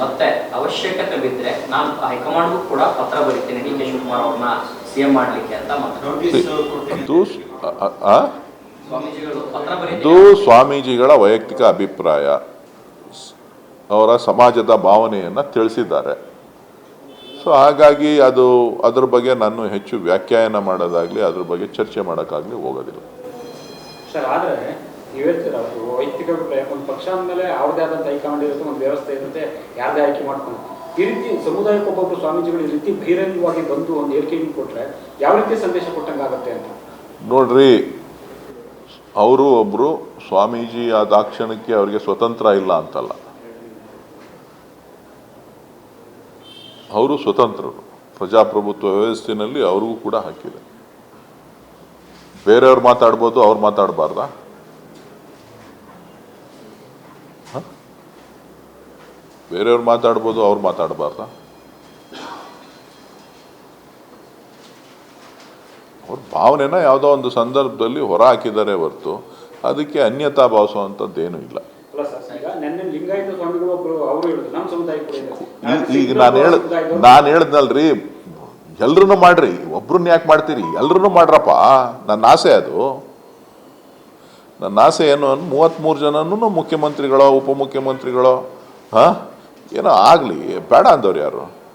ಮತ್ತೆ ಅವಶ್ಯಕತೆ ಬಿದ್ದರೆ ನಾನು ಹೈಕಮಾಂಡ್ಗೂ ಕೂಡ ಪತ್ರ ಬರೀತೀನಿ. ಡಿ ಕೆ ಶಿವಕುಮಾರ್ ಅವ್ರನ್ನ ಸಿ ಎಂ ಮಾಡಲಿಕ್ಕೆ ಅಂತ ಇದು ಸ್ವಾಮೀಜಿಗಳ ವೈಯಕ್ತಿಕ ಅಭಿಪ್ರಾಯ. ಸ್- ಅವರ ಸಮಾಜದ ಭಾವನೆಯನ್ನು ತಿಳಿಸಿದ್ದಾರೆ. ಸೊ ಹಾಗಾಗಿ ಅದು ಅದ್ರ ಬಗ್ಗೆ ನಾನು ಹೆಚ್ಚು ವ್ಯಾಖ್ಯಾನ ಮಾಡೋದಾಗಲಿ ಅದ್ರ ಬಗ್ಗೆ ಚರ್ಚೆ ಮಾಡೋಕ್ಕಾಗಲಿ ಹೋಗೋದಿಲ್ಲ. ಸರ್ ಆದರೆ ನೀವು ಹೇಳ್ತೀರ, ಅದು ವೈಯಕ್ತಿಕ ಅಭಿಪ್ರಾಯ. ಒಂದು ಪಕ್ಷ ಅಂದಮೇಲೆ ಅವ್ರದೇ ಆದಂಥ ಹೈಕಮಾಂಡ್ ಇರುತ್ತೆ, ಒಂದು ವ್ಯವಸ್ಥೆ ಇರುತ್ತೆ, ಯಾರದೇ ಆಯ್ಕೆ ಮಾಡ್ಕೊಂಡು. ಈ ರೀತಿ ಸಮುದಾಯಕ್ಕೆ ಒಬ್ಬೊಬ್ಬರು ಸ್ವಾಮೀಜಿಗಳು ಈ ರೀತಿ ಬಹಿರಂಗವಾಗಿ ಬಂದು ಒಂದು ಹೇಳಿಕೆಯನ್ನು ಕೊಟ್ಟರೆ ಯಾವ ರೀತಿ ಸಂದೇಶ ಕೊಟ್ಟಂಗಾಗುತ್ತೆ ಅಂತ? ನೋಡ್ರಿ, ಅವರು ಒಬ್ಬರು ಸ್ವಾಮೀಜಿ ಆ ದಾಕ್ಷಣಕ್ಕೆ ಅವರಿಗೆ ಸ್ವತಂತ್ರ ಇಲ್ಲ ಅಂತಲ್ಲ. ಅವರು ಸ್ವತಂತ್ರರು. ಪ್ರಜಾಪ್ರಭುತ್ವ ವ್ಯವಸ್ಥೆಯಲ್ಲಿ ಅವ್ರಿಗೂ ಕೂಡ ಹಾಕಿದೆ ಬೇರೆಯವ್ರು ಮಾತಾಡ್ಬೋದು, ಅವ್ರು ಮಾತಾಡಬಾರ್ದಾ? ಬೇರೆಯವ್ರು ಮಾತಾಡ್ಬೋದು ಅವ್ರು ಮಾತಾಡಬಾರ್ದ? ಅವ್ರ ಭಾವನೆನ ಯಾವುದೋ ಒಂದು ಸಂದರ್ಭದಲ್ಲಿ ಹೊರ ಹಾಕಿದ್ದಾರೆ ಹೊರತು ಅದಕ್ಕೆ ಅನ್ಯತಾ ಭಾವಿಸುವಂಥದ್ದೇನು ಇಲ್ಲ. ಅಲ್ಲ ಸರ್ ಈಗ ನಾನು ಹೇಳ ನಾನು ಹೇಳ್ದಲ್ರಿ ಎಲ್ರೂ ಮಾಡ್ರಿ ಒಬ್ರನ್ನ ಯಾಕೆ ಮಾಡ್ತೀರಿ? ಎಲ್ರೂ ಮಾಡ್ರಪ್ಪ ನನ್ನ ಆಸೆ ಅದು. ನನ್ನ ಆಸೆ ಏನು? ಮೂವತ್ತ್ಮೂರು ಜನನೂ ಮುಖ್ಯಮಂತ್ರಿಗಳೋ ಉಪಮುಖ್ಯಮಂತ್ರಿಗಳೋ? ಹಾಂ? ಏನೋ ಆಗಲಿ ಬೇಡ ಅಂದವ್ರು ಯಾರು?